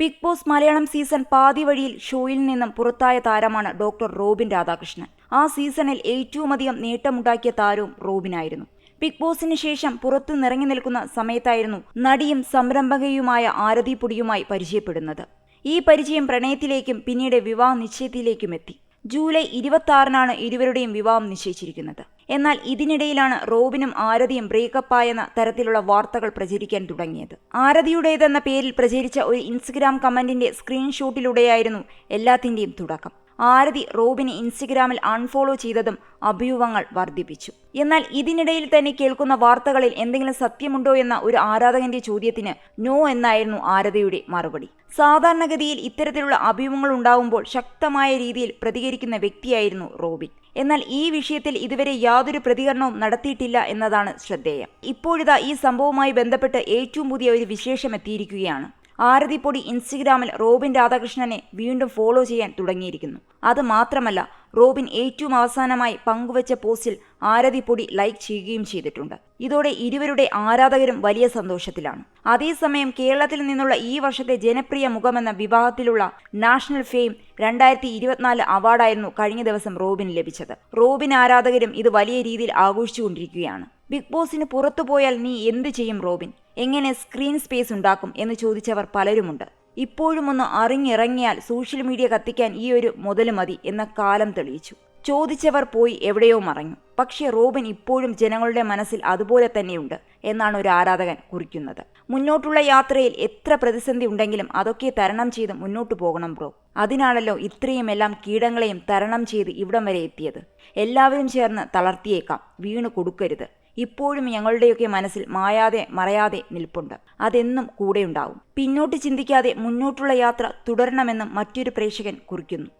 Big boss Malayalam season പാതി വഴിയിൽ ഷോയിൽ നിന്നും പുറത്തായ താരമാണ് ഡോക്ടർ റോബിൻ രാധാകൃഷ്ണൻ. ആ സീസണിൽ ഏറ്റവുമധികം നേട്ടമുണ്ടാക്കിയ താരവും റോബിനായിരുന്നു. ബിഗ് ബോസിന് ശേഷം പുറത്തു നിറങ്ങി നിൽക്കുന്ന സമയത്തായിരുന്നു നടിയും സംരംഭകയുമായ ആരതി പൊടിയുമായി പരിചയപ്പെടുന്നത്. ഈ പരിചയം പ്രണയത്തിലേക്കും പിന്നീട് വിവാഹ നിശ്ചയത്തിലേക്കും എത്തി. ജൂലൈ ഇരുപത്തി ആറിനാണ് ഇരുവരുടെയും വിവാഹം നിശ്ചയിച്ചിരിക്കുന്നത്. എന്നാൽ ഇതിനിടയിലാണ് റോബിനും ആരതിയും ബ്രേക്കപ്പ് ആയെന്ന തരത്തിലുള്ള വാർത്തകൾ പ്രചരിക്കാൻ തുടങ്ങിയത്. ആരതിയുടേതെന്ന പേരിൽ പ്രചരിച്ച ഒരു ഇൻസ്റ്റഗ്രാം കമന്റിന്റെ സ്ക്രീൻഷോട്ടിലൂടെയായിരുന്നു എല്ലാത്തിന്റെയും തുടക്കം. ആരതി റോബിനെ ഇൻസ്റ്റഗ്രാമിൽ അൺഫോളോ ചെയ്തതും അഭ്യൂഹങ്ങൾ വർദ്ധിപ്പിച്ചു. എന്നാൽ ഇതിനിടയിൽ തന്നെ കേൾക്കുന്ന വാർത്തകളിൽ എന്തെങ്കിലും സത്യമുണ്ടോ എന്ന ഒരു ആരാധകന്റെ ചോദ്യത്തിന് നോ എന്നായിരുന്നു ആരതിയുടെ മറുപടി. സാധാരണഗതിയിൽ ഇത്തരത്തിലുള്ള അഭ്യൂഹങ്ങൾ ഉണ്ടാവുമ്പോൾ ശക്തമായ രീതിയിൽ പ്രതികരിക്കുന്ന വ്യക്തിയായിരുന്നു റോബിൻ. എന്നാൽ ഈ വിഷയത്തിൽ ഇതുവരെ യാതൊരു പ്രതികരണവും നടത്തിയിട്ടില്ല എന്നതാണ് ശ്രദ്ധേയം. ഇപ്പോഴിതാ ഈ സംഭവവുമായി ബന്ധപ്പെട്ട് ഏറ്റവും പുതിയ ഒരു വിശേഷം എത്തിയിരിക്കുകയാണ് ആരതിപ്പൊടി ഇൻസ്റ്റഗ്രാമിൽ റോബിൻ രാധാകൃഷ്ണനെ വീണ്ടും ഫോളോ ചെയ്യാൻ തുടങ്ങിയിരിക്കുന്നു. അത് മാത്രമല്ല റോബിൻ ഏറ്റവും അവസാനമായി പങ്കുവച്ച പോസ്റ്റിൽ ആരതിപ്പൊടി ലൈക്ക് ചെയ്യുകയും ചെയ്തിട്ടുണ്ട്. ഇതോടെ ഇരുവരുടെ ആരാധകരും വലിയ സന്തോഷത്തിലാണ്. അതേസമയം കേരളത്തിൽ നിന്നുള്ള ഈ വർഷത്തെ ജനപ്രിയ മുഖമെന്ന വിവാഹത്തിലുള്ള നാഷണൽ ഫെയിം രണ്ടായിരത്തി ഇരുപത്തിനാല് അവാർഡായിരുന്നു കഴിഞ്ഞ ദിവസം റോബിന് ലഭിച്ചത്. റോബിൻ ആരാധകരും ഇത് വലിയ രീതിയിൽ ആഘോഷിച്ചുകൊണ്ടിരിക്കുകയാണ്. ബിഗ് ബോസിന് പുറത്തു പോയാൽ നീ എന്ത് ചെയ്യും റോബിൻ? എങ്ങനെ സ്ക്രീൻ സ്പേസ് ഉണ്ടാക്കും എന്ന് ചോദിച്ചവർ പലരുമുണ്ട്. ഇപ്പോഴും ഒന്ന് അറിഞ്ഞിറങ്ങിയാൽ സോഷ്യൽ മീഡിയ കത്തിക്കാൻ ഈ ഒരു മുതൽ മതി എന്ന കാലം തെളിയിച്ചു. ചോദിച്ചവർ പോയി എവിടെയോ മറഞ്ഞു. പക്ഷേ റോബിൻ ഇപ്പോഴും ജനങ്ങളുടെ മനസ്സിൽ അതുപോലെ തന്നെയുണ്ട് എന്നാണ് ഒരു ആരാധകൻ കുറിക്കുന്നത്. മുന്നോട്ടുള്ള യാത്രയിൽ എത്ര പ്രതിസന്ധി ഉണ്ടെങ്കിലും അതൊക്കെ തരണം ചെയ്ത് മുന്നോട്ട് പോകണം ബ്രോ. അതിനാണല്ലോ ഇത്രയും എല്ലാം കീടങ്ങളെയും തരണം ചെയ്ത് ഇവിടം വരെ എത്തിയത്. എല്ലാവരും ചേർന്ന് തളർത്തിയേക്കാം. വീണ് കൊടുക്കരുത്. ഇപ്പോഴും ഞങ്ങളുടെയൊക്കെ മനസ്സിൽ മായാതെ മറയാതെ നിൽപ്പുണ്ട്. അതെന്നും കൂടെയുണ്ടാവും. പിന്നോട്ട് ചിന്തിക്കാതെ മുന്നോട്ടുള്ള യാത്ര തുടരണമെന്നും മറ്റൊരു പ്രേക്ഷകൻ കുറിക്കുന്നു.